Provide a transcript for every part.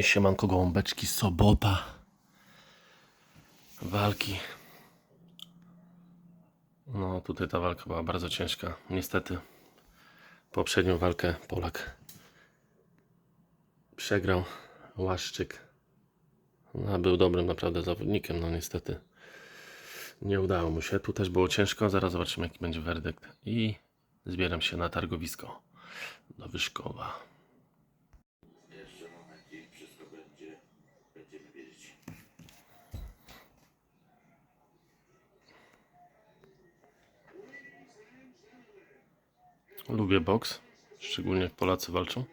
Siemanko gołąbeczki, sobota. Walki. No, tutaj ta walka była bardzo ciężka. Niestety, poprzednią walkę Polak przegrał. Łaszczyk. No, był dobrym naprawdę zawodnikiem, no niestety nie udało mu się. Tu też było ciężko. Zaraz zobaczymy, jaki będzie werdykt. I zbieram się na targowisko do Wyszkowa. Jeszcze momencik, wszystko będzie, będziemy wiedzieć. Lubię boks, szczególnie jak Polacy walczą.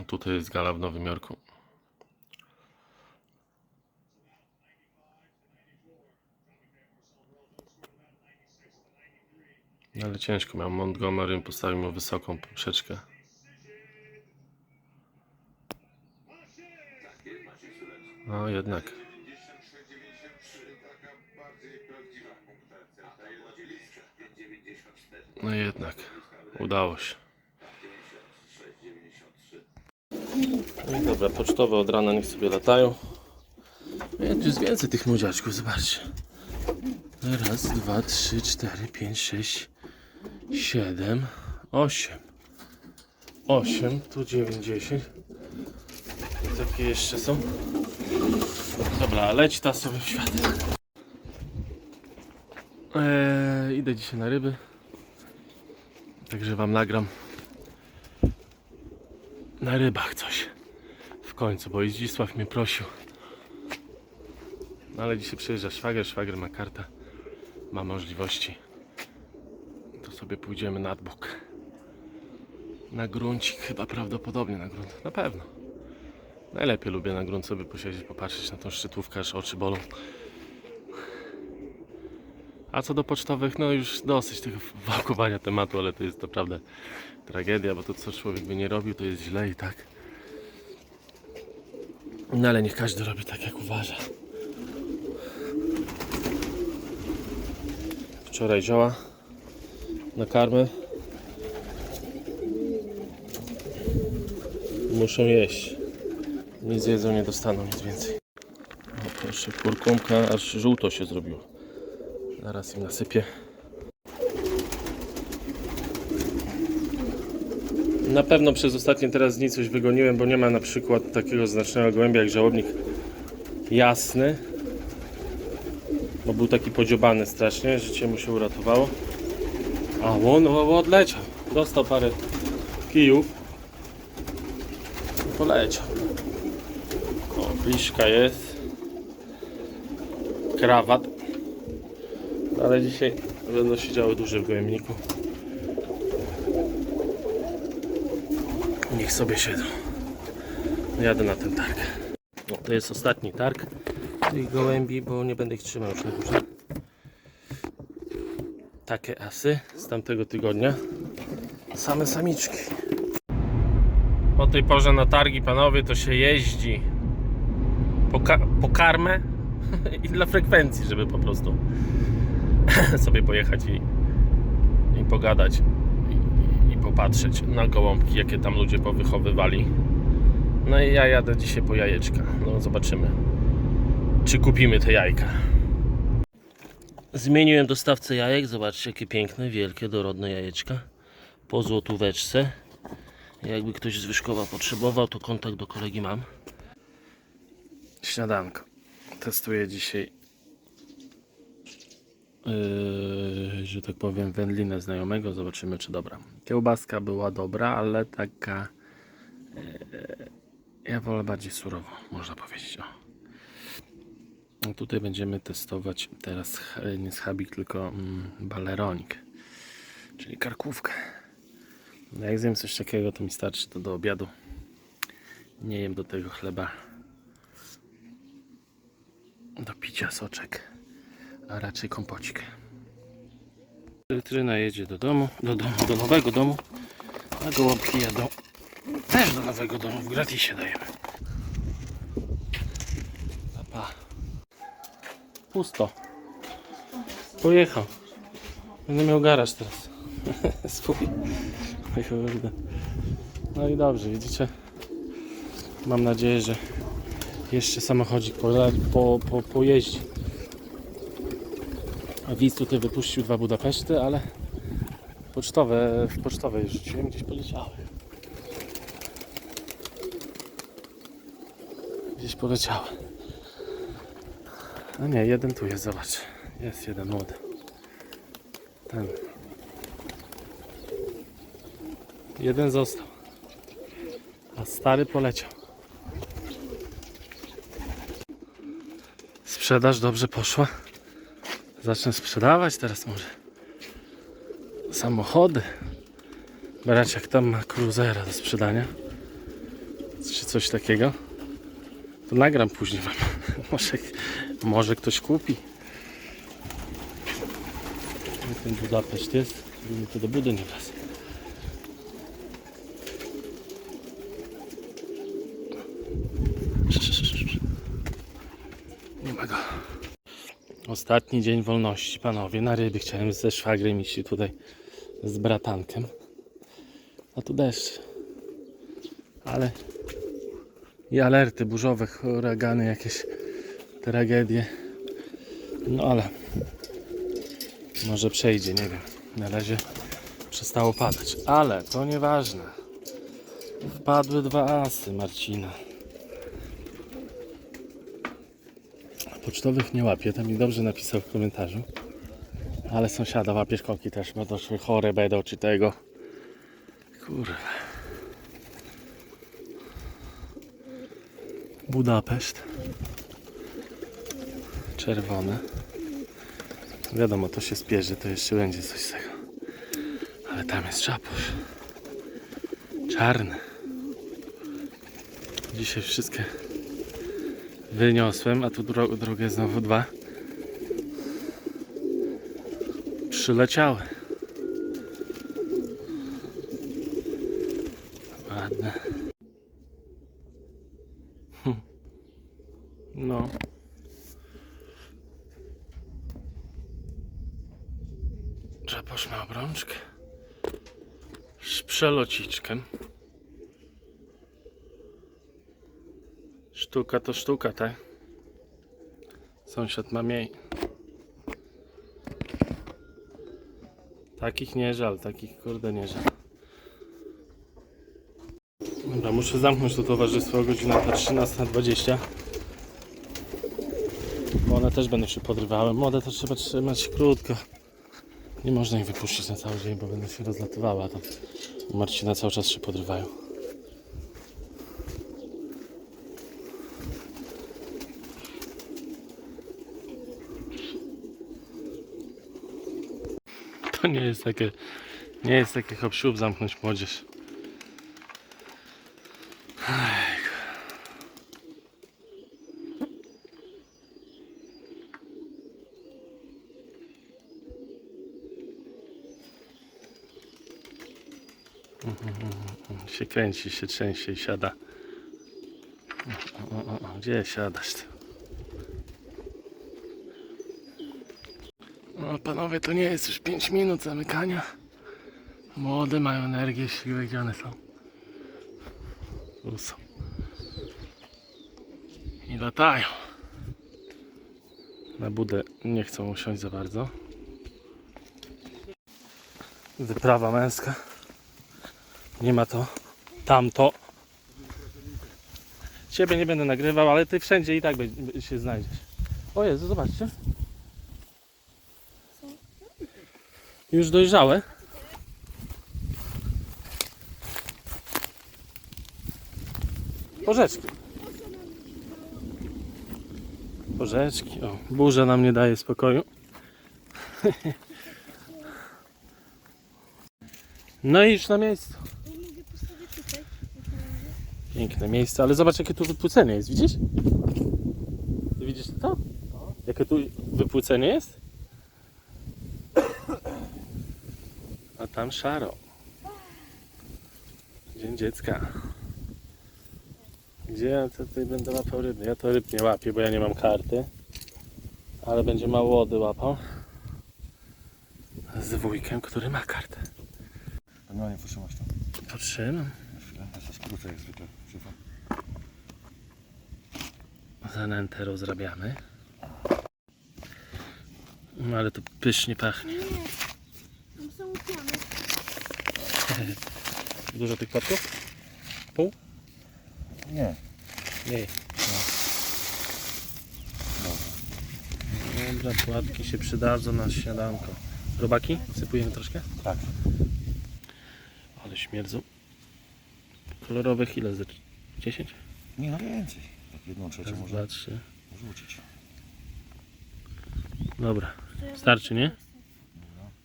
A tutaj jest gala w Nowym Jorku. No Ale ciężko miał. Montgomery postawił mu wysoką poprzeczkę. No jednak. No jednak. Udało się. 96, 93. No dobra, pocztowe od rana niech sobie latają. No tu jest więcej tych młodziaczków, zobaczcie. Raz, dwa, trzy, cztery, pięć, sześć, siedem, osiem. Osiem, tu dziewięć, dziesięć. Takie jeszcze są. Dobra, leci ta sobie w świat. Eee, idę dzisiaj na ryby. Także wam nagram na rybach coś. W końcu, bo Zdzisław mnie prosił. No ale dzisiaj przyjeżdża szwagier, szwagier ma kartę, ma możliwości. To sobie pójdziemy nad bok. Na gruncik, chyba prawdopodobnie na grunt. Na pewno. Najlepiej lubię na grunt sobie posiedzieć, popatrzeć na tą szczytówkę, aż oczy bolą. A co do pocztowych, no już dosyć tego wałkowania tematu, ale to jest naprawdę tragedia, bo to co człowiek by nie robił, to jest źle i tak. No ale niech każdy robi tak jak uważa. Wczoraj zioła na karmę. Muszą jeść. Nic jedzą, nie dostaną nic więcej. O proszę, kurkumka aż żółto się zrobiło. Zaraz im nasypię. Na pewno przez ostatnie teraz dni coś wygoniłem, bo nie ma na przykład takiego znacznego gołębia jak żałobnik jasny. Bo był taki podziobany strasznie, życie mu się uratowało. A on odleciał. Dostał parę kijów. Poleciał. O, bliszka jest. Krawat. Ale dzisiaj będą siedziały duże w gołębniku. Niech sobie siedzą. Jadę na ten targ. No, to jest ostatni targ tych gołębi, bo nie będę ich trzymał już na górze. Takie asy z tamtego tygodnia. Same samiczki. O tej porze na targi, panowie, to się jeździ po, po karmę i dla frekwencji, żeby po prostu sobie pojechać i, i pogadać i, i popatrzeć na gołąbki, jakie tam ludzie powychowywali. No i ja jadę dzisiaj po jajeczka. No zobaczymy, czy kupimy te jajka. Zmieniłem dostawcę jajek. Zobaczcie, jakie piękne, wielkie, dorodne jajeczka. Po złotóweczce. Jakby ktoś z Wyszkowa potrzebował, to kontakt do kolegi mam. Śniadanko. Testuję dzisiaj Yy, że tak powiem, wędlinę znajomego. Zobaczymy, czy dobra. Kiełbaska była dobra, ale taka. Yy, ja wolę bardziej surową, można powiedzieć. O. No tutaj będziemy testować teraz nie schabik, tylko mm, baleronik, czyli karkówkę. No jak zjem coś takiego, to mi starczy to do obiadu. Nie jem do tego chleba. Do picia soczek a raczej kompocik. Tryna jedzie do domu, do domu, do nowego domu, a gołąbki jadą też do nowego domu, w gratisie dajemy. Papa. Pusto. Pojechał. Będę miał garaż teraz. Swój. No i dobrze, widzicie? Mam nadzieję, że jeszcze samochodzik po, po, po, pojeździ. Widz tutaj wypuścił dwa Budapeszty, ale pocztowe, w pocztowe już rzuciłem, gdzieś poleciały. Gdzieś poleciały. A nie, jeden tu jest, zobacz. Jest jeden młody. Ten. Jeden został. A stary poleciał. Sprzedaż dobrze poszła. Zacznę sprzedawać teraz może. Samochody. Brać jak tam ma cruzera do sprzedania. Czy coś takiego. To nagram później wam. Może, może ktoś kupi. Ten Budapeszt jest. mi tu do budy nie wlazł. Nie ma go. Ostatni dzień wolności, panowie. Na ryby chciałem ze szwagrem iść tutaj z bratankiem. A tu deszcz. Ale i alerty burzowe, huragany, jakieś tragedie. No ale może przejdzie, nie wiem. Na razie przestało padać. Ale to nieważne. Wpadły dwa asy Marcina. Pocztowych nie łapie, tam mi dobrze napisał w komentarzu. Ale sąsiada łapie szkoki też, bo to szły chore będą czy tego. Kurwa. Budapeszt. Czerwone. Wiadomo, to się spierzy, to jeszcze będzie coś z tego. Ale tam jest czaposz. Czarny. Dzisiaj wszystkie wyniosłem, a tu dro drugie znowu dwa. Przyleciały. Ładne. Hm. No. Czeposz ma obrączkę. Z przelociczkiem. Sztuka to sztuka, tak? Sąsiad ma mniej. Takich nie żal, takich kurde nie żal. Dobra, muszę zamknąć to towarzystwo godzina ta 13.20. Bo one też będą się podrywały. Młode to trzeba trzymać krótko. Nie można ich wypuścić na cały dzień, bo będą się rozlatywały, a u Marcina cały czas się podrywają. Nie jest takie, nie jest takie hop zamknąć młodzież. Się kręci, się trzęsie i siada. Gdzie siadasz ty? No panowie, to nie jest już 5 minut zamykania. Młode mają energię, siłę, gdzie one są? Tu. I latają. Na budę nie chcą usiąść za bardzo. Wyprawa męska. Nie ma to. Tamto. Ciebie nie będę nagrywał, ale ty wszędzie i tak się znajdziesz. O Jezu, zobaczcie. Już dojrzałe. Porzeczki. Porzeczki. O, burza nam nie daje spokoju. No i już na miejscu. Piękne miejsce, ale zobacz jakie tu wypłycenie jest, widzisz? Ty widzisz to? Jakie tu wypłycenie jest? A tam szaro. Dzień dziecka. Gdzie ja tutaj będę łapał ryby? Ja to ryb nie łapię, bo ja nie mam karty. Ale będzie mało łody łapał. Z wujkiem, który ma kartę. No nie wytrzymasz to. Potrzymam. Ja się skrócę jak zwykle. Przyfa. zanętę rozrabiamy. No ale to pysznie pachnie. Nie. Tam są. Dużo tych płatków? Pół? Nie. Nie. Dobra, płatki się przydadzą na śniadanko. Robaki? Sypujemy troszkę? Tak. Ale śmierdzą. Kolorowych ile? Ze 10? Nie, no więcej. Tak jedną trzecią Raz, może dwa, trzy. rzucić. Dobra. Starczy, nie?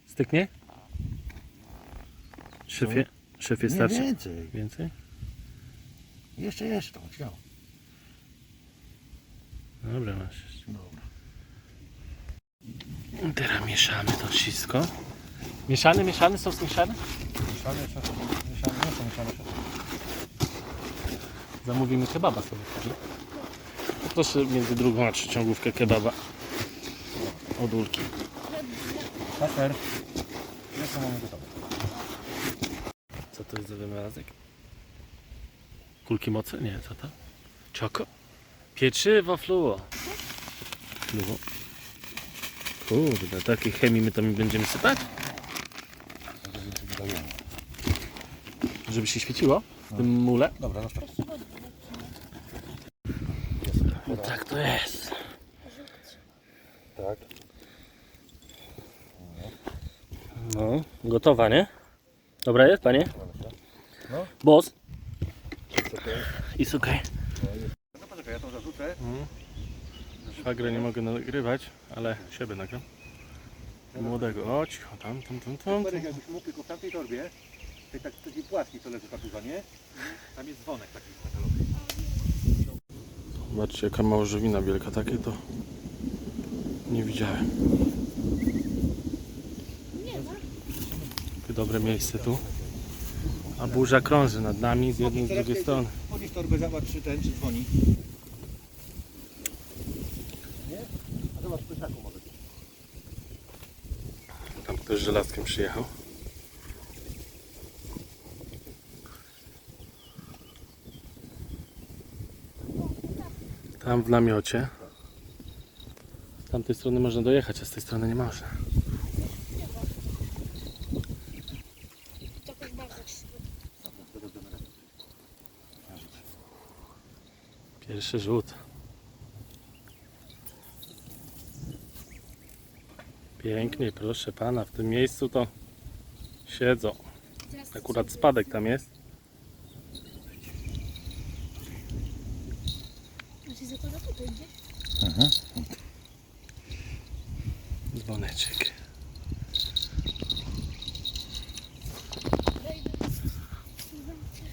Styknie? Szefie, szefie Nie starczy? więcej. Więcej? Jeszcze, jeszcze to chciał. Dobra, masz. Dobra. Teraz mieszamy to wszystko. Mieszany, mieszany, sos mieszany? Mieszamy, mieszamy, mieszamy, mieszamy, mieszamy. Zamówimy kebaba sobie później. Proszę między drugą a trzecią główkę kebaba. Od Ulki. Kasper. Jeszcze mamy gotowe. To jest za wynalazek? Kulki mocy? Nie, co to? Czoko? Pieczywo fluo. Fluo. Kurde, takiej chemii my tam będziemy sypać? Żeby się świeciło w tym mule? Dobra, no start. No tak to jest. Tak. No, gotowa, nie? Dobra jest, panie? No. Boss? Jest? Okej. No poczekaj, ja tą zarzucę. Szwagrę nie mogę nagrywać, ale siebie nagram. Młodego. O, cicho, tam, tam, tam, tam. Marek, jakbyś mógł tylko w tamtej torbie, tej tak, takiej płaskiej, co leży papuga, nie? Tam jest dzwonek taki metalowy. Zobaczcie, jaka małżowina wielka. Takie to nie widziałem. Nie ma. Takie dobre miejsce tu. A burza krąży nad nami z jednej i z drugiej strony. Podnieś torbę, zobacz czy ten, czy dzwoni. Nie? A zobacz, pyszaku może być. Tam ktoś żelazkiem przyjechał. Tam w namiocie. Z tamtej strony można dojechać, a z tej strony nie można. To jakoś bardzo krzywo. Pierwszy rzut. Pięknie, proszę pana, w tym miejscu to siedzą. Akurat spadek tam jest. Znaczy zakłada tutaj, gdzie? Mhm. Dzwoneczek. Wejdę. Zamknę.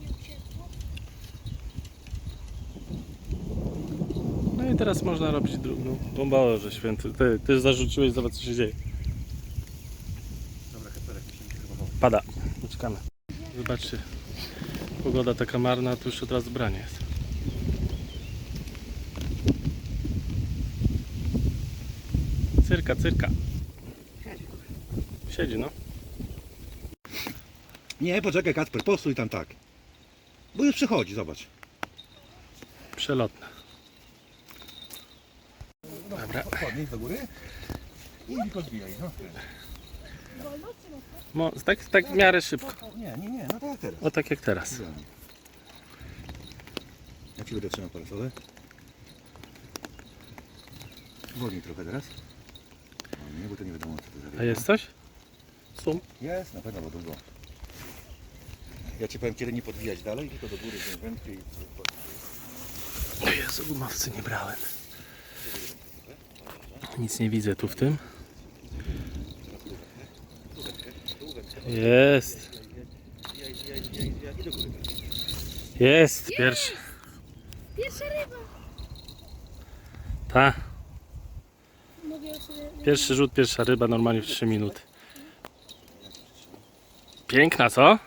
Nie uciekło. No i teraz można robić drugą. No Boże święty, ty, ty zarzuciłeś, zobacz co się dzieje. Dobra, chować. Pada. Poczekamy. Zobaczcie. Pogoda taka marna, tu już od razu branie jest. Cyrka, cyrka. Siedzi, no. Nie, poczekaj Kasper, postój tam tak. Bo już przychodzi, zobacz. Przelotna. Do góry i no. Czy mocno? Mo, tak, tak w miarę szybko. Nie, nie, nie, no tak jak teraz. O tak jak teraz. Idealnie. Ja ci będę trzymał parasole. Wolniej trochę teraz. No, nie, bo to nie wiadomo co to za A jest coś? Sum. Jest, na pewno, bo długo. Ja ci powiem, kiedy nie podwijać dalej, tylko do góry wędkę i... O Jezu, gumowcy nie brałem. Nic nie widzę tu w tym. Jest. Jest. Pierwszy. Pierwsza ryba. Ta. Pierwszy rzut, pierwsza ryba normalnie w 3 minuty. Piękna, co?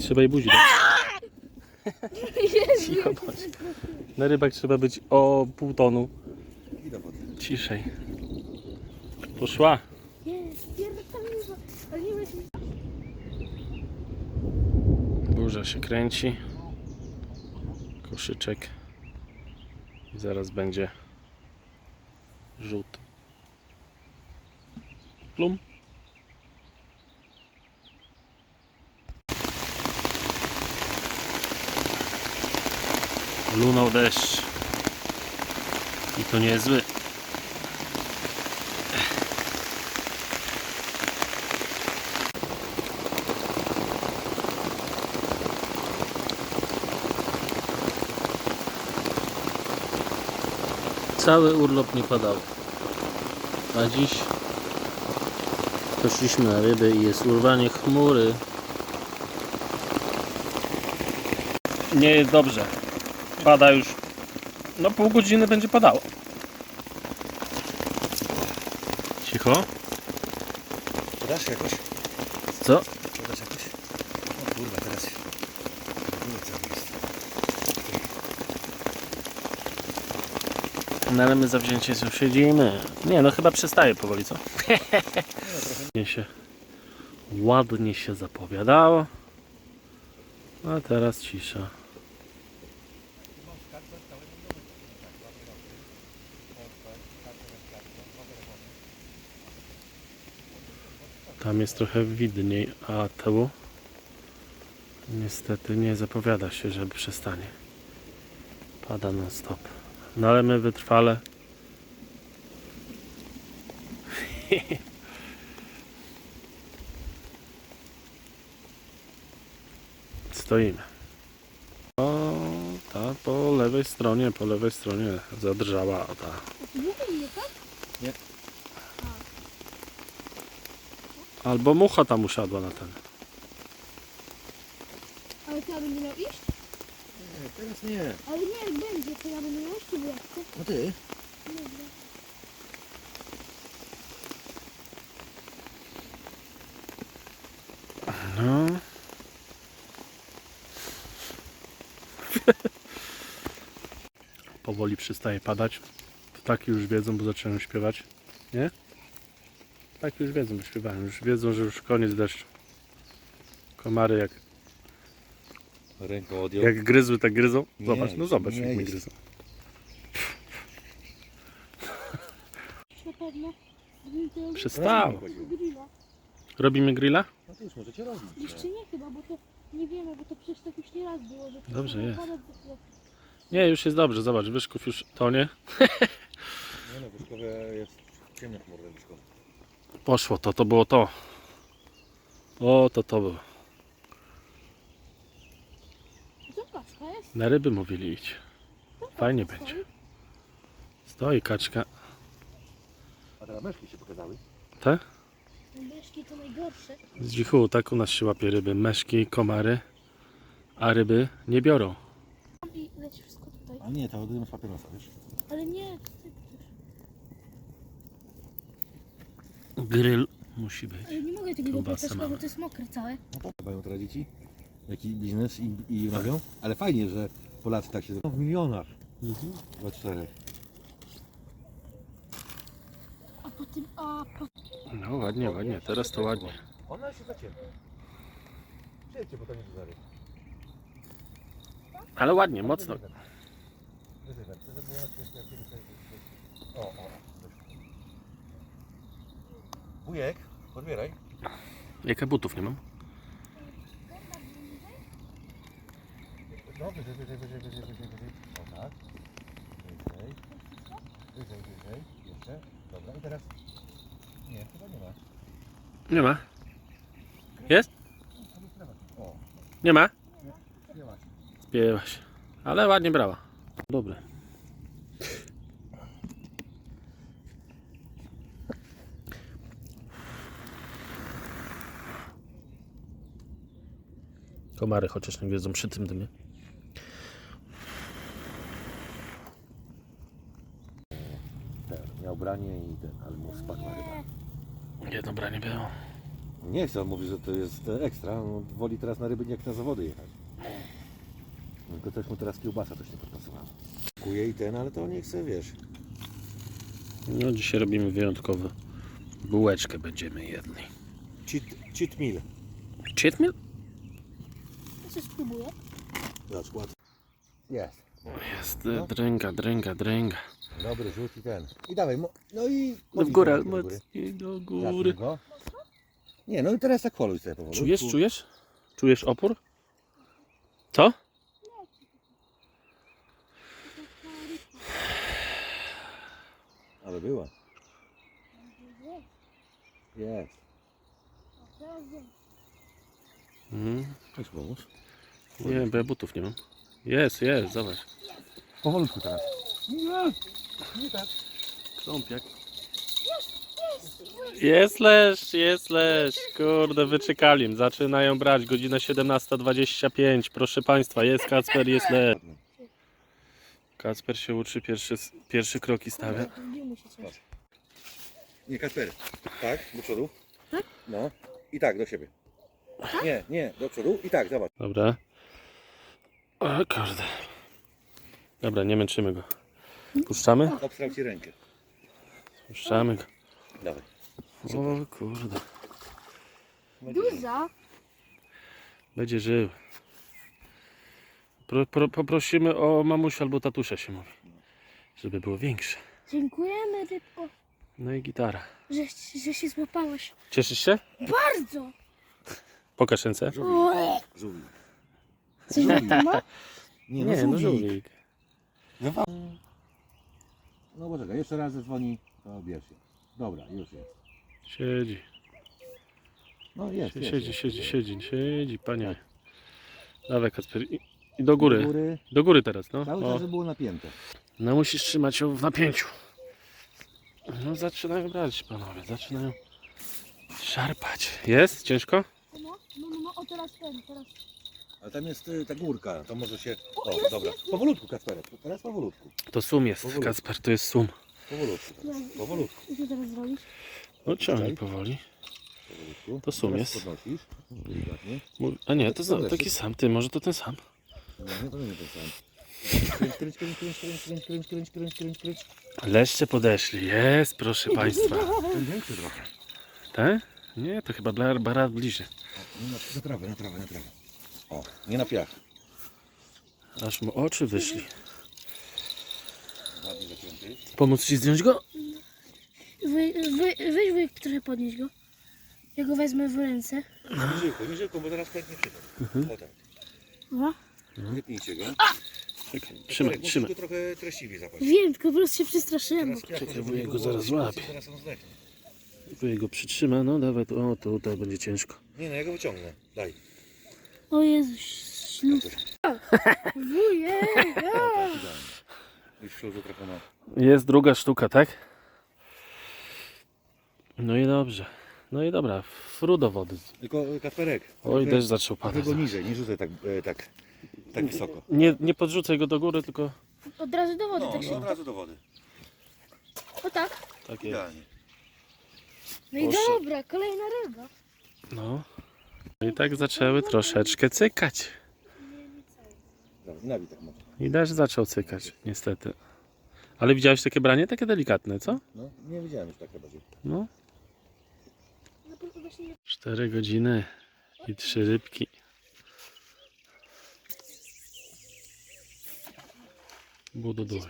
Trzeba jej buzi dać. Cicho bądź. Na rybach trzeba być o pół tonu. Ciszej. Poszła. Górze się kręci. Koszyczek. Zaraz będzie rzut. Plum. Lunął deszcz. I to niezły. Cały urlop nie padał. A dziś poszliśmy na ryby i jest urwanie chmury. Nie jest dobrze. Pada już. No pół godziny będzie padało. Cicho. Dasz jakoś? Co? Dasz jakoś? O kurwa, teraz się. No ale my zawzięcie się siedzimy. Nie no chyba przestaje powoli, co? Ładnie się, ładnie się zapowiadało. A teraz cisza. Tam jest trochę widniej, a tu niestety nie zapowiada się, że przestanie. Pada non stop. No ale my wytrwale. Stoimy. O, ta po lewej stronie, po lewej stronie zadrżała ta. A ty mówię mnie, tak? Albo mucha tam usiadła na ten. Ale ty ja będę miał iść? Nie, teraz nie. Ale nie, jak będzie, to ja będę miał iść, bo jak chcę. No ty? Dobra. No. Powoli przestaje padać. Ptaki już wiedzą, bo zaczynają śpiewać. Nie? Tak już wiedzą, śpiewają. Już wiedzą, że już koniec deszczu. Komary jak, Ręką odjął. jak gryzły, tak gryzą. Nie, Zobacz, no zobacz nie jak mnie jest. gryzą. Na pewno. Przestało. grilla. Robimy grilla? No to już możecie robić. Jeszcze nie chyba, bo to nie wiemy, bo to przecież tak już nie raz było, że Dobrze jest. Nie, już jest dobrze. Zobacz, Wyszków już tonie. Nie no, wyszkowe jest ciemno chmurne wyszkowe. Poszło to, to było to. O, to to było. To jest. Na ryby mówili iść. To Fajnie będzie. stoi. Kaczka. A teraz meszki się pokazały. Te? Myszki to najgorsze. Z dzichu, tak u nas się łapie ryby. Meszki, komary. A ryby nie biorą. I leci wszystko tutaj. A nie, to odejmę z papierosa, wiesz? Ale nie, Grill musi być. Ale nie mogę tego Kiełbasę mamy. bo to jest mokre całe. No to mają teraz dzieci. Jaki biznes i, i robią. Ale fajnie, że Polacy tak się zrobią. W milionach. Dwa czterech. A po tym, a po... No ładnie, ładnie. Teraz to ładnie. Ona się zaciemnia. Przyjedźcie, bo to nie do Ale ładnie, mocno. O, o. Wujek, odbieraj. Jakie butów nie mam? No, wyżej, wyżej, wyżej, wyżej, wyżej, wyżej. O tak. Wyżej. Wyżej, wyżej. Jeszcze. Dobra, i teraz... Nie, chyba nie ma. Nie ma. Jest? O, Nie ma? nie ma. Spięłaś. Ale ładnie brała. Dobre. Komary chociaż nie wiedzą przy tym dymie. Ten, miał branie i ten, ale mu spadła ryba. Jedno branie było. Nie chce, on mówi, że to jest ekstra. On woli teraz na ryby jak na zawody jechać. To też mu teraz kiełbasa też nie podpasowała. Kuje i ten, ale to nie chce, wiesz. No dzisiaj robimy wyjątkowo. Bułeczkę będziemy jedli. Cheat, cheat meal. Cheat meal? Jeszcze spróbuję. Zobacz, ład. Jest. Jest No. dręga, dręga, dręga. Dobry rzut i ten. I dawaj, mo- no i... No w górę, do góry. mocniej do góry. go. Nie, no i teraz tak holuj sobie powoli. Czujesz, czujesz? Czujesz opór? Co? Ale była. Jest. Mhm. Chodź pomóż. Nie, bo ja butów nie mam. Jest, jest, zobacz. Powolutku teraz. Nie, nie tak. Krąpiak. Jest leszcz, jest leszcz. Kurde, wyczekali. Zaczynają brać. Godzina 17.25. Proszę Państwa, jest Kacper, jest leszcz. Kacper się uczy, pierwszy, pierwszy kroki stawia. Nie, Kasper. Tak, do przodu. Tak? No. I tak, do siebie. Nie, nie, do przodu. I tak, zobacz. Dobra. O kurde. Dobra, nie męczymy go. Puszczamy? Obstrał ci rękę. Puszczamy go. Dawaj. O kurde. Duża. Będzie żył. Pro, pro, poprosimy o mamusia albo tatusia się mówi. Żeby było większe. Dziękujemy rybko, No i gitara. że, że się złapałeś. Cieszysz się? Bardzo. Pokaż ręce. Ue. Żółwik. Coś na to ma? Nie, Nie, no żółwik. No bo czekaj, jeszcze raz zadzwoni, to bierz się. Dobra, już jest. Siedzi. No jest, Siedzi, jest, siedzi, jest. siedzi, siedzi, siedzi, panie. Dawaj Kacper. I, I do Do góry. góry. Do góry teraz, no. Cały czas żeby było napięte. No musisz trzymać ją w napięciu. No zaczynają brać panowie, zaczynają szarpać. Jest? Ciężko? No, no, no, no, o teraz ten, teraz. Ale tam jest y, ta górka, to może się... O, dobra. Powolutku, Kacperek. Teraz powolutku. To sum jest, Powolutku. Kacper, to jest sum. Powolutku. Teraz. Powolutku. I co teraz zrobisz? No ciągnij powoli. powolutku. To sum Teraz jest. podnosisz. Delikatnie. Mów- A nie, to Dobra, taki sam, ty, może to ten sam. Nie, to nie ten sam. Kręć, kręć, kręć, kręć, kręć, kręć, kręć, kręć, kręć, kręć, kręć. Leszcze podeszli, jest, proszę państwa. Ten większy trochę. Tak? Nie, to chyba blar, barat bliżej. No, Na, na trawę, na trawę, na trawę. O, nie na piach. Aż mu oczy wyszli. Pomóc ci zdjąć go? Wy, wy, weź wy trochę podnieść go. Ja go wezmę w ręce. Niżyłko, niżyłko, bo zaraz pęknie przytom. O tak. No. Wypnijcie go. Czekaj, trzymaj, Musisz trzymaj. go trochę treściwie zapać. Wiem, tylko po prostu się przestraszyłem. Teraz piach, Czekaj, żeby wujek nie go było zaraz emocji, złapie. Zaraz on zdechnie. Tu go przytrzyma, no dawaj, tu, o, tutaj będzie ciężko. Nie no, ja go wyciągnę. Daj. O Jezus, ślub. Wujek! Tak. Już śluzu trochę ma. Jest druga sztuka, tak? No i dobrze. No i dobra, fru do wody. Tylko Kasperek. Oj, trochę- deszcz zaczął padać. go niżej, nie rzucaj tak, e, tak, tak wysoko. Nie, nie podrzucaj go do góry, tylko Od razu do wody, No, tak no od razu do wody. O tak. tak jest. Idealnie. No i Proszę. dobra, kolejna ryba. No. I tak zaczęły troszeczkę cykać. I deszcz zaczął cykać, niestety. Ale widziałeś takie branie? Takie delikatne, co? No, nie widziałem już tak chyba. że- No. No to właśnie nie- 4 godziny i trzy rybki. Bududuj.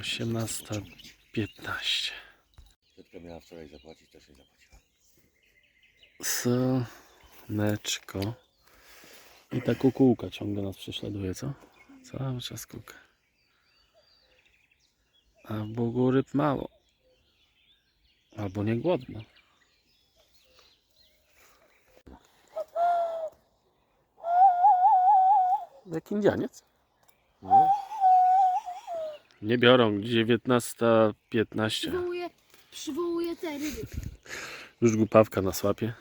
18.15. Miała wczoraj zapłacić, też nie zapłaciła. Słoneczko. I ta kukułka ciągle nas prześladuje, co? Cały czas kuka. A w Bogu ryb mało. Albo nie głodno. Jak Indianiec? No, Nie biorą. 19.15. Przywołuję, ryby. Już głupawka na słapie.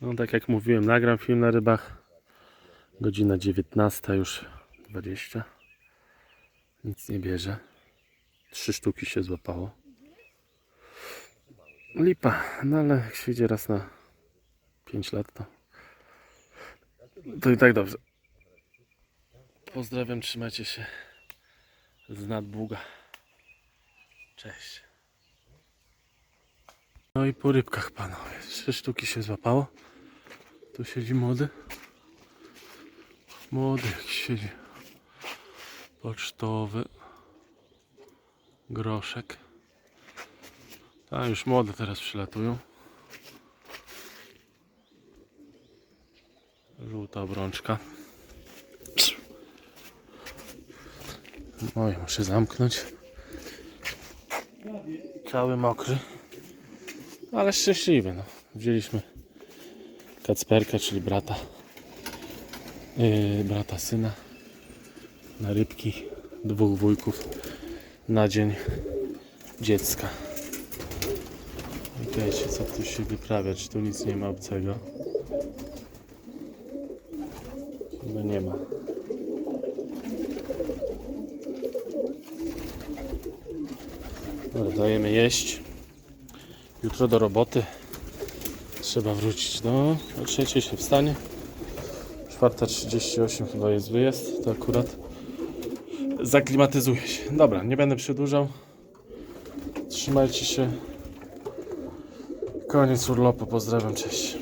No tak jak mówiłem, nagram film na rybach. Godzina 19 już 20. Nic nie bierze. Trzy sztuki się złapało. Lipa, no ale jak się idzie raz na 5 lat to to i tak dobrze. Pozdrawiam, trzymajcie się z nadbuga. Cześć. No i po rybkach panowie. Trzy sztuki się złapało. Tu siedzi młody. Młody jakiś siedzi. Pocztowy. Groszek. A już młode teraz przylatują. Żółta obrączka. Oj, muszę zamknąć. Cały mokry. Ale szczęśliwy. No. Wzięliśmy Kacperka, czyli brata. Yy, brata syna. Na rybki dwóch wujków na dzień dziecka. Wiecie, co tu się wyprawia? Czy tu nic nie ma obcego? Chyba nie ma. Dajemy jeść. Jutro do roboty. Trzeba wrócić do o trzeciej się wstanie. 4.38 chyba jest wyjazd. To akurat zaklimatyzuje się. Dobra, nie będę przedłużał. Trzymajcie się. Koniec urlopu. Pozdrawiam, cześć.